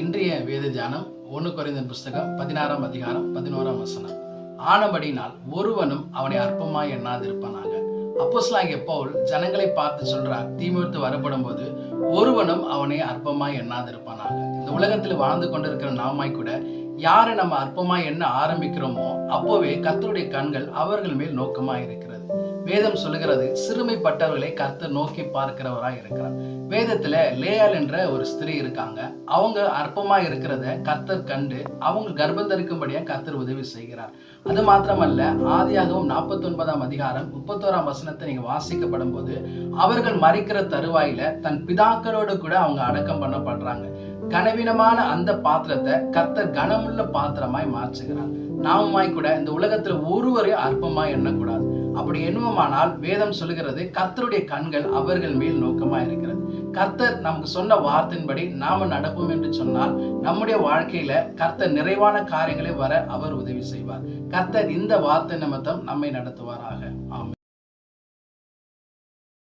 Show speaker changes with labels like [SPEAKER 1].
[SPEAKER 1] இன்றைய வேத தியானம் ஒன்று குறைந்த புஸ்தகம் பதினாறாம் அதிகாரம் பதினோராம் வசனம். ஆனபடினால் ஒருவனும் அவனை அற்பமாய் எண்ணாதிருப்பானாக. அப்போஸ்தலனாகிய பவுல் ஜனங்களை பார்த்து சொல்றார் தீமிர்த்து வரப்படும் போது ஒருவனும் அவனை அற்பமாய் எண்ணாதிருப்பானாக. இந்த உலகத்தில் வாழ்ந்து கொண்டிருக்கிற நாமாய் கூட யாரை நம்ம அற்பமாய் எண்ண ஆரம்பிக்கிறோமோ அப்போவே கத்தருடைய கண்கள் அவர்கள் மேல் நோக்கமாக இருக்கிறது. வேதம் சொல்லுகிறது சிறுமைப்பட்டவர்களை கத்து நோக்கி பார்க்கிறவராக இருக்கிறார். வேதத்துல லேயால் என்ற ஒரு ஸ்திரீ இருக்காங்க. அவங்க அற்பமா இருக்கிறத கர்த்தர் கண்டு அவங்க கர்ப்பம் தரிக்கும்படியா கர்த்தர் உதவி செய்கிறார். அது மாத்திரமல்ல ஆதியாகவும் நாற்பத்தி ஒன்பதாம் அதிகாரம் முப்பத்தோராம் வசனத்தை நீங்க வாசிக்கப்படும் போது அவர்கள் மறிக்கிற தருவாயில தன் பிதாக்களோடு கூட அவங்க அடக்கம் பண்ணப்படுறாங்க. கனவீனமான அந்த பாத்திரத்தை கர்த்தர் கனமுள்ள பாத்திரமாய் மாற்றுகிறார். நாமுமாய் கூட இந்த உலகத்துல ஒருவரையும் அற்பமாய் எண்ணக்கூடாது. அப்படி எண்ணுவோமானால் வேதம் சொல்லுகிறது கர்த்தருடைய கண்கள் அவர்கள் மேல் நோக்கமா இருக்கிறது. கர்த்தர் நமக்கு சொன்ன வார்த்தையின்படி நாம நடப்போம் என்று சொன்னால் நம்முடைய வாழ்க்கையில கர்த்தர் நிறைவான காரியங்களை வர அவர் உதவி செய்வார். கர்த்தர் இந்த வார்த்தை நிமித்தம் நம்மை நடத்துவாராக. ஆமாம்